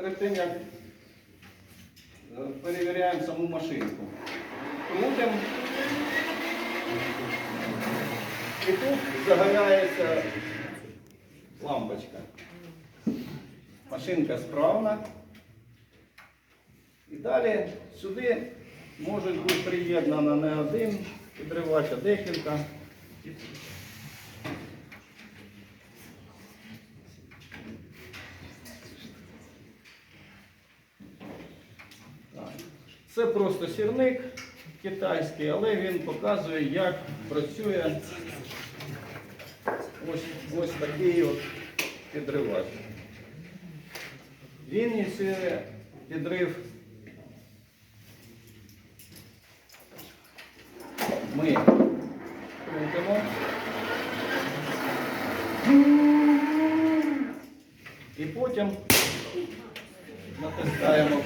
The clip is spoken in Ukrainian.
перед тим як е, перевіряємо саму машинку. Крутимо. І тут загоряється лампочка. Машинка справна. І далі сюди може бути приєднано не один підривач, а декілька. Це просто сірник китайський, але він показує, як працює ось, ось такий от підривач. Він ініціює підрив. Ми крутимо. І потім натискаємо.